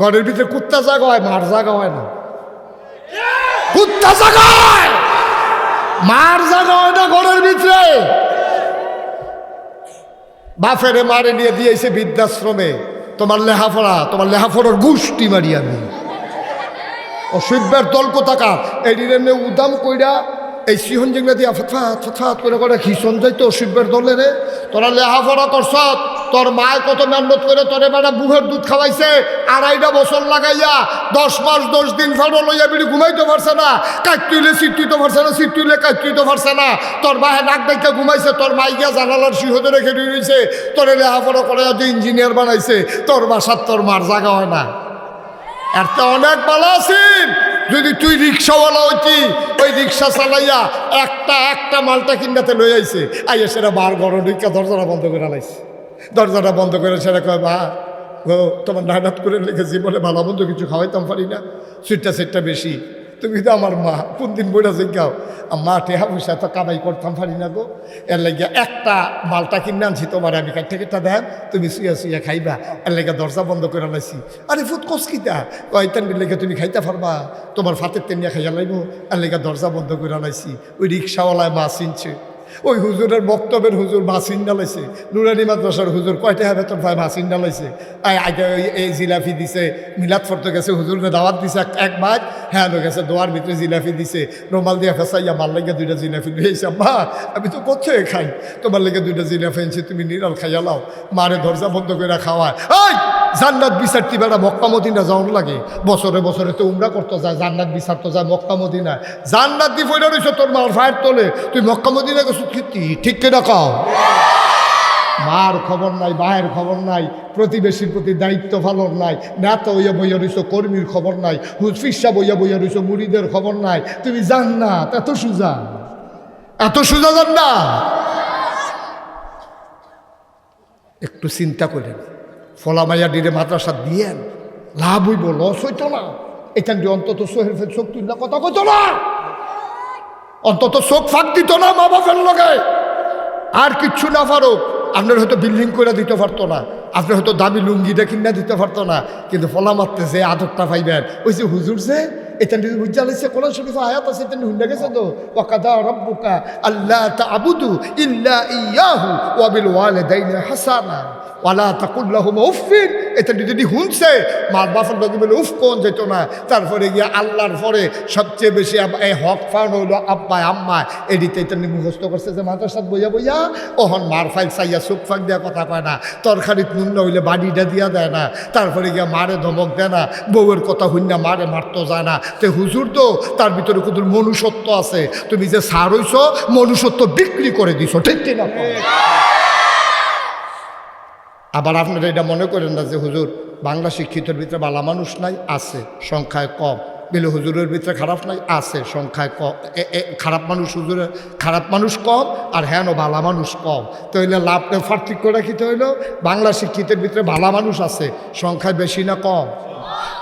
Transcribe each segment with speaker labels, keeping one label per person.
Speaker 1: ঘরের ভিতরে কুত্তা জাগা হয়, মার জাগা হয় না। কুত্তা জাগা মার জাগা হয় না ঘরের ভিতরে। বাফেরে মারে নিয়ে দিয়েছে বৃদ্ধাশ্রমে। তোমার লেহাফড়া তোমার লেহাফড়ার গুষ্টি মারি আমি। অসভ্যের দল কোথাকার? এই এমনি উদাম কইরা এই সিহন জিংলা দিয়া ফতফাত ফতফাত করে করে খিসন যাইতো দলে রে। তোরা লেহাফড়া করছ তোর মায় কত মেহনত করে তোরে বেড়া বুহের দুধ খাওয়াইছে? আড়াইটা বছর লাগাইয়া দশ মাস, দশ দিন ফেরো লইয়া বিড়ি ঘুমাইতে পারছে না। কাটতুইলে সিটুইতে পারছে না সিটুইলে কাটতুইতে পারছে না। তোর মায়ে নাক দেখে ঘুমাইছে, তোর মাই গিয়া জানালার সিহতে রেখে রয়েছে তোরে লেহাফড়া করে ইঞ্জিনিয়ার বানাইছে। তোর বাসার তোর মার জায়গা হয় না। এর তো অনেক ভালো আছেন। যদি তুই রিক্সাওয়ালা হইতি, ওই রিক্সা চালাইয়া একটা একটা মালটা কিনাতে লই আইয়া সেটা বার গরম রিক্সা দরজা বন্ধ করে লাইছে। দরজাটা বন্ধ করে সেটা কয় বা গো, তোমার নানাত করে লিখেছি বলে ভালো মন্দ কিছু খাওয়াইতাম পারি না। সিটটা সিটটা বেশি। তুমি তো আমার মা, কোন দিন বইটা জিজ্ঞাও মা, টেহা পয়সা তো কামাই করতাম পারি না গো। এর লাগিয়া একটা মালটা কিনে আনছি তোমার, আমি কেটে দেন? তুমি শুয়ে শুয়ে খাইবা। এর লাগে দরজা বন্ধ করে লাইছি। আরে ফুট কসকিতা। কয়তান লেগে তুমি খাইতে পারবা। তোমার ফাতের তেনিয়া খাইয়া লাইব এর লেগে দরজা বন্ধ করে লাইছি। ওই রিক্সাওয়ালায় মাছ চিনছে। ওই হুজুরের বক্তব্যের হুজুর মাসিন ডালাইছে নুরানি মাদ্রাসার হুজুর কয়টা হবে? তোর ভাই মাসিন ডালাইছে আই আগে এই জিলাপি দিছে, মিলাদ ফরতে গেছে, হুজুরকে দাওয়াত দিছে এক- মাস। হ্যাঁ গেছে, দোয়ার ভিতরে জিলাপি দিছে। রুমাল দিয়ে ফেসাইয়া, মার লেগে দুইটা জিলাপি লইছে মা আমি তো কোথায় খাই। তোমার লেগে দুইটা জিলাপি এনেছি তুমি নিরাল খাইয়া লাও। মারে দরজা বন্ধ করে খাওয়ায়। জান্নাত বিচারতি বেড়া মক্কা মদিনা যাওয়ার লাগে। বছরে বছরে তো উমরা করতে যায়, জান্নাত বিচার তো যায় মক্কা, মদিনায়। জান্নাত দি ফইরা রইছ তোর মার ফায়ের তোলে। তুই মক্কা মদিনা গেছো ঠিক কেনা কাও? মার খবর নাই বাহের খবর নাই, প্রতিবেশীর প্রতি দায়িত্ব পালন নাই, নেতা বইয়া বইয়া রইছ, কর্মীর খবর নাই হুজফিসা বইয়া বইয়া রইছ, মুড়িদের খবর নাই। তুমি জান না এত সুজা? এত সুজা জান না একটু চিন্তা করেন। ফলামাইয়া ডিরে মাদ্রাসা দিয়েন। লাভ হইব, লস হইত না। এখান দিয়ে অন্তত সোহের ফের চোখ তুলনা কথা কইতো না। অন্তত চোখ ফাঁক দিত না মা বাপের লগে। আর কিচ্ছু না পারুক। আপনার হয়তো বিল্ডিং করে দিতে পারতো না। আপনি হয়তো দামি লুঙ্গিটা কিনা দিতে পারতো না। কিন্তু ফলা মারতে যে আদরটা পাইবেন, ওই যে হুজুর যে إذن الرجال لسه قرآن شريف آيات ستن هنده قصدو وقضى ربك ألا تعبدوا إلا إياه وبالوالدين حسنا ولا تقل لهم أف এটা যদি হুনছে, মার বাপের লোক বলে, উফ, কোন যেত না। তারপরে গিয়ে আল্লাহর পরে সবচেয়ে বেশি এই হক ফাউন হইল আব্বাই আম্মা এদিকে এটা মুখস্থ করছে যে মাদ্রাসাত বইয়া বইয়া ওহন মার ফাইল চাইয়া চোখ ফাঁক দিয়া কথা কয় না। তরকারিত নুন না হইলে বাড়িটা দিয়া দেয় না। তারপরে গিয়া মারে ধমক দেয় না। বউয়ের কথা হইনা, মারে মারতো যায় না। তে হুজুর তো, তার ভিতরে কত মনুষ্যত্ব আছে। তুমি যে সার হইছ, মনুষ্যত্ব বিক্রি করে দিছ, ঠিক কিনা? আবার আপনারা এটা মনে করেন না যে হুজুর, বাংলা শিক্ষিতের ভিতরে বালা মানুষ নাই? আছে। সংখ্যায় কম। বিলে হুজুরের ভিতরে খারাপ নাই? আছে। সংখ্যায় কম খারাপ মানুষ হুজুরের খারাপ মানুষ কম আর হ্যাঁ বালা মানুষ কম। তো হইলে লাভ পার্থক্য রাখিতে হইল, বাংলা শিক্ষিতের ভিতরে ভালা মানুষ আছে, সংখ্যায় বেশি না কম?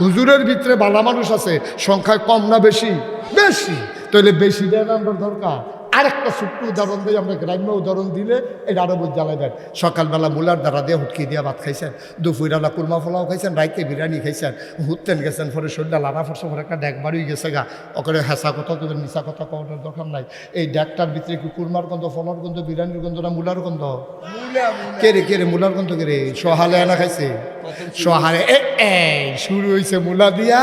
Speaker 1: হুজুরের ভিতরে ভালা মানুষ আছে, সংখ্যায় কম না বেশি? বেশি। তাহলে বেশি দেন আমরা দরকার। আরেকটা ছোট্ট উদাহরণ দিয়ে আমরা গ্রাম্য উদাহরণ দিলে এটা আরও বুঝ জ্বালাবেন সকালবেলা মুলার দ্বারা দিয়ে হুটকি দিয়ে ভাত খাইছেন দুপুরবেলা কুলমা ফলাও খাইছেন রাইতে বিরিয়ানি খাইছেন হুততেন গেছেন পরে শরীরটা লানা ফরসে পরে একটা ডেক বাড়ি গেছে গা ওখানে হেসা কথা তোদের মিশা কথা কওয়ার দরকার নাই। এই ডেকটার ভিতরে কি কুরমার গন্ধ ফলার গন্ধ বিরিয়ানির গন্ধ না মুলার গন্ধ? কে রে কে রে মুলার গন্ধ কে রে? সহালে আনা খাইছে? সহালে এ শুরু হয়েছে মুলা দিয়া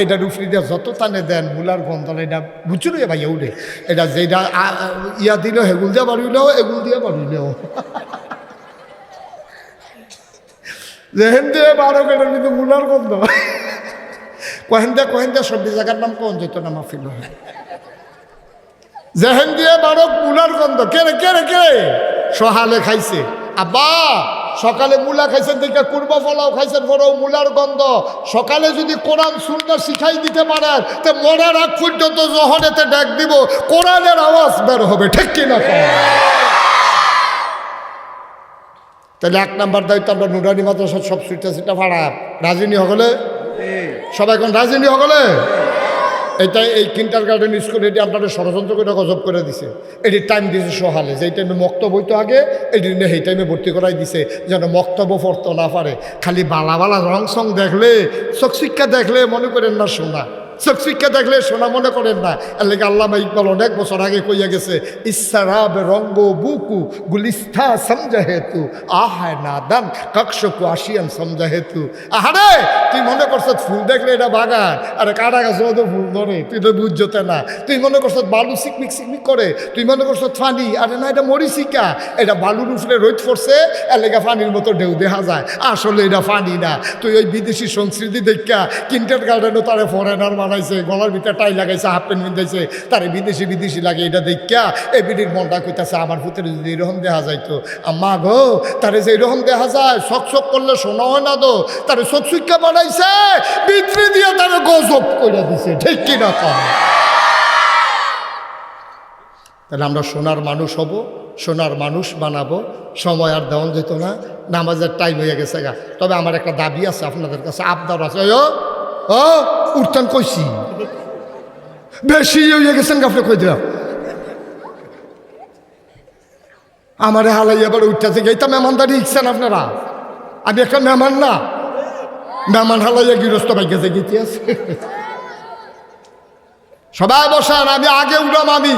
Speaker 1: এটা রুফরি দিয়া যত টানে দেন মুলার গন্ধ এটা বুঝছ রে ভাইয়া উঠে এটা যেটা ইয়া দিলেও হেগুল দিয়া বাড়িলেও এগুল দিয়া বাড়িলেও যেহেন দিয়ে বারো কেন কিন্তু মুলার গন্ধ। কহেন দিয়ে কহেন কহেন্দা সবজি জায়গার নাম কোন যেত না মাফিল জেহেন দিয়ে বারো মুলার গন্ধ কে রে কে রে কে সহালে খাইছে। আব্বা সকালে মূলা খাইছেন, দেখে কুরবা ফলাও খাইছেন, বড় মূলার গন্ধ। সকালে যদি কোরআন, সুন্না শিখাই দিতে পারেন, তো মরার আগ পর্যন্ত জহরেতে ডাক দিব, কোরআনের আওয়াজ বের হবে, ঠিক কিনা? তাহলে এক নাম্বার দায়িত্ব আমরা নুরানি মাদ্রাসার সব সুইটা সিটা ভাড়া রাজিনী হগলে? সবাই কোন রাজিনী হগলে? এটা এই কিন্টার গার্ডেন স্কুল, এটি আপনাদের ষড়যন্ত্র করে গজব করে দিছে। এটি টাইম দিছে সহালে যেই টাইমে মক্তব হইতো আগে, এটি সেই টাইমে ভর্তি করাই দিছে, যেন মক্তব্য ফর্ত না পারে। খালি বালা বালা রং সং দেখলে, চোখ শিক্ষা দেখলে মনে করেন না শোনা। শিক্ষা দেখলে শোনা মনে করেন না। এর লেগে আল্লামা ইকবাল অনেক বছর আগে কইয়া গেছে, ইসারাব রঙ্গ বুকু গুলিস্থা সমঝা হেতু আহায় নাদান কক্ষকু আসিয়ান সমঝা হেতু আহারে, তুই মনে করছ ফুল দেখলে এটা বাগান? আরে কাটা গাছ তো ফুল ধরে, তুই তো বুঝতে না। তুই মনে করছ বালু সিকমিক সিকমিক করে, তুই মনে করছ ফানি? আরে না, এটা মরিচিকা। এটা বালুর উপরে রোদ পড়ছে, এর লেগে ফানির মতো ঢেউ দেখা যায়। আসলে এটা ফানি না। তুই ওই বিদেশি সংস্কৃতি দেখা কিন্টার গার্ডেনও তারে ফরেনার বানাইছে গলার ভিতরে টাই লাগাইছে, হাফ প্যান্ট পিন্ধাইছে, তারে বিদেশি বিদেশি লাগে, এটা দেখা এ বিডির মনটা কইতাছে, আমার ভিতরে যদি এরকম দেখা যাইতো, আম্মা গো, তারে যে এরকম দেখা যায় শখ শখ করলে শোনা হয় না তো, তারে চোখ শিক্ষা বানাইছে, বিক্রি দিয়ে তারে গজব করে দিছে, ঠিক কিনা? কম তাহলে আমরা সোনার মানুষ হব, সোনার মানুষ বানাবো, সময় আর দেওয়া যেত না, নামাজের টাইম হয়ে গেছে গা। তবে আমার একটা দাবি আছে আপনাদের কাছে, আবদার আছে ও উঠতান কইছি। বেশি হয়ে গেছেন আপনি কই দিলাম আমারে হালাই এবার উঠতেছে এইটা মেহমানদারি ইচ্ছেন আপনারা? আমি একটা মেহমান না। মেহমান হালাইয়া গৃহস্থ ভাই গেছে গীতি আছে। সবাই বসান, আমি আগে উঠাম আমি।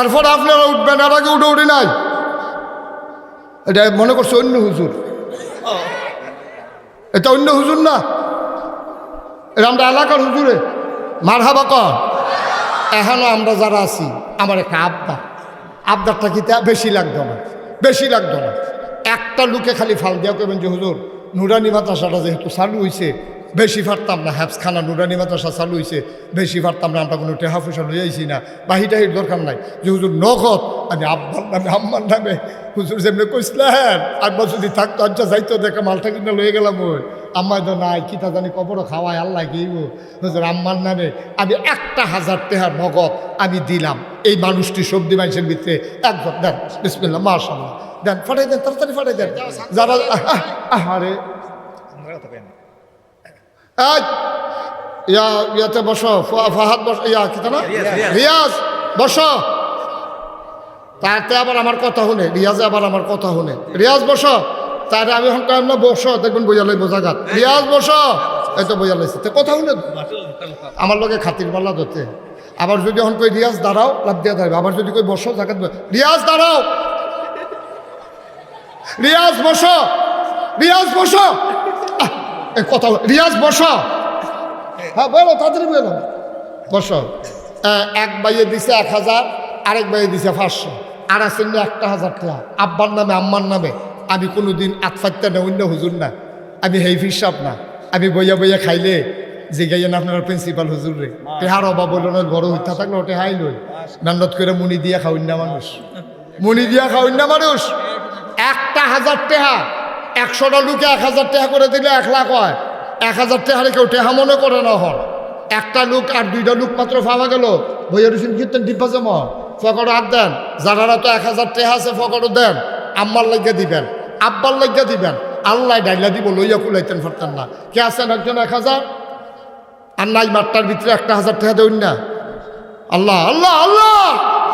Speaker 1: এরপর আপনারা উঠবেন আর আগে উঠে উঠি নাই। এটা মনে করছে অন্য হুজুর। এটা অন্য হুজুর না? আমরা এলাকার হুজুরে। মার হাবা কর। এখনও আমরা যারা আছি, আমার একটা আবদার। আবদারটা কি? বেশি লাগতো না বেশি লাগতো না। একটা লুকে খালি ফাল দিয়া করবেন যে, হুজুর, নুরানি মাদ্রাসাটা যেহেতু চালু হয়েছে বেশি পারতাম না। হ্যাপসখানা নুরানি মাদ্রাসা চালু হয়েছে বেশি পারতাম না। আমরা কোনো টেহা লই আইছি না। বাহি টাহির দরকার নাই। যে, হুজুর, নগদ আমি আব্বার নামে, আম্মার নামে, হুজুর যেমনি কইসলেন আব্বা যদি থাকতো আচ্ছা যাইতো, দেখে মালটা কিনে লয়ে গেলাম ওই। আম্মাই তো নাই কিতা জানি কবরও খাওয়ায় আল্লাহ গেইব। হুজুর আম্মার নামে আমি একটা হাজার টেহার নগদ আমি দিলাম। এই মানুষটি সবজি মানুষের ভিতরে একবার দেন বিসমিল্লা মাশাল্লাহ দেন ফাটাই দেন তাড়াতাড়ি ফাটাই দেন। যারা আহারে। ইয়া ইয়াতে বসো ফাহাদ বস ইয়া কি না? রিয়াজ বসো। তাতে আবার আমার কথা শুনে রিয়াজে আবার আমার কথা শুনে। রিয়াজ বসো। তারে আমি কাম না, বসো, দেখবেন বইয়া লইব জাগাত রিয়াজ বসো। এই তো বইয়া লাইছে। কথা শুনে আমার লগে খাতির পাল্লা ধরতে। আবার যদি এখন কই, রিয়াজ, দাঁড়াও, লাভ দিয়া দাঁড়াবে আবার যদি কই, বসো বসো। রিয়াজ, দাঁড়াও। রিয়াজ, বসো। রিয়াজ, বসো। কথা রিয়াজ, বসো। হ্যাঁ বলো, তাড়াতাড়ি বলো। বসো। এক বাইয়ে দিছে এক হাজার, আরেক বাইয়ে দিছে পাঁচশো। আর আছেন একটা হাজার টাকা। আব্বার নামে, আম্মার নামে। আমি কোনো দিন আতফাত্তা না অন্য হুজুর না। আমি হেই ফিসাব না। আমি বইয়া বইয়া খাইলে জিগাইয়েন আপনার প্রিন্সিপাল হুজুর রে। টেহার অভাব বলল না বড় হইতা থাকলে ওটে হাই লই মেহনত করে মুনি দিয়া খাওয়ান না মানুষ। মুনি দিয়া খাওয়ান না মানুষ। একটা হাজার টেহা একশোটা লোকে এক হাজার টেহা করে দিলে এক লাখ হয়। এক হাজার টাকারে কেউ টেহা মনে করে না হন। একটা লোক আর দুইটা লোক মাত্র পাওয়া গেল। বইয়ের রসুন কীর্তন ডিব্বা জমা। ফকরও হাত দেন। যারা তো এক হাজার টেহা আছে ফকরও দেন। আম্মার লাগিয়া দিবেন আব্বার লাগিয়া দিবেন। আল্লাহ ডাইলা দিব লইয়া কুলাইতেন পারতেন না। কে আছেন একজন এক হাজার? আর নাই মাঠটার ভিতরে একটা হাজার টাকা দেউন না। আল্লাহ আল্লাহ আল্লাহ!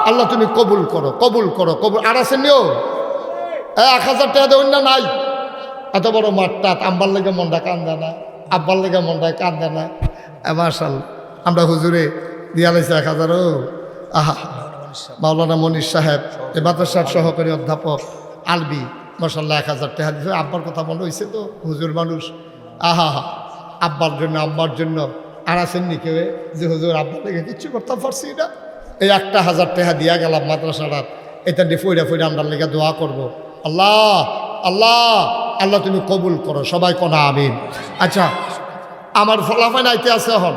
Speaker 1: আল্লাহ তুমি কবুল করো কবুল করো কবুল আর আছেন নিও? এ, এক হাজার টাকা দেউন না নাই। এত বড় মাঠটা আম্বার লেগে মনটা কান্দে না আব্বার লেগে মনটা কান্দে না। এ, মার্শাল আমরা হুজুরে দিয়া লাইছে এক হাজার ও। আহা। মাওলানা মনির সাহেব এই মাদ্রাসার সহকারী অধ্যাপক। আলবি। মশাল্লাহ এক হাজার টাকা আব্বার কথা মনে হয়েছে তো, হুজুর মানুষ। আহা হা আব্বার জন্য আব্বার জন্য। আর আসেননি কেউ যে হুজুর আব্বার লেগে কিচ্ছু করতে পারছি না। এই একটা হাজার টাকা দিয়া গেলাম মাদ্রাসাটার এটা দিয়ে ফইরা ফইরা আমরা লেগে দোয়া করব। আল্লাহ আল্লাহ আল্লাহ তুমি কবুল করো। সবাই কোনা আমিন। আচ্ছা আমার ফলাফল আইতে আছে এখন।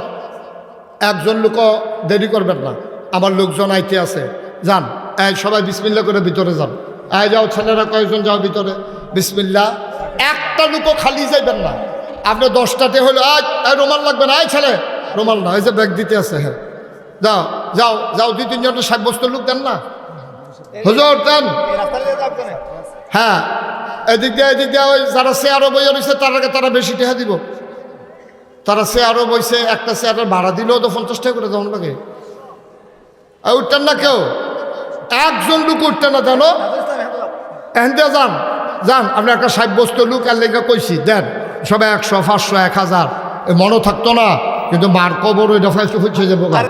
Speaker 1: একজন লোক দেরি করবেন না। আমার লোকজন আইতে আছে। যান সবাই বিসমিল্লা করে ভিতরে যান। এই যাও, ছেলেরা কয়েকজন যাও ভিতরে? বিসমিল্লা একটা লোকও খালি যাইবেন না। আপনি দশটাতে হলো আজ রুমাল লাগবে না এই ছেলে। রুমাল না, এই যে ব্যাগ দিতে আছে হ্যাঁ। যাও যাও যাও, দুই, তিনজন সাব্যস্ত লোক দেন না। হুজুর, দেন। হ্যাঁ এদিক দিয়ে এদিক দিয়ে, ওই যারা শেয়ারও বইয়া রয়েছে, তার আগে তারা বেশি টেহা দিব। তারা চেয়ারও বইছে, একটা চেয়ারের ভাড়া দিলেও তো পঞ্চাশ টাকা করে দেওয়ান লাগে। আর উঠতেন না কেউ? একজন লোক উঠতেন না, জানো? এনতে যান যান, আপনি একটা সাব্যস্ত লোক আর লেখা কইছি, দেন, সবাই একশো, পাঁচশো, এক হাজার মনও থাকতো না, কিন্তু মার কবর ওই ফাইসে হচ্ছে যে গা।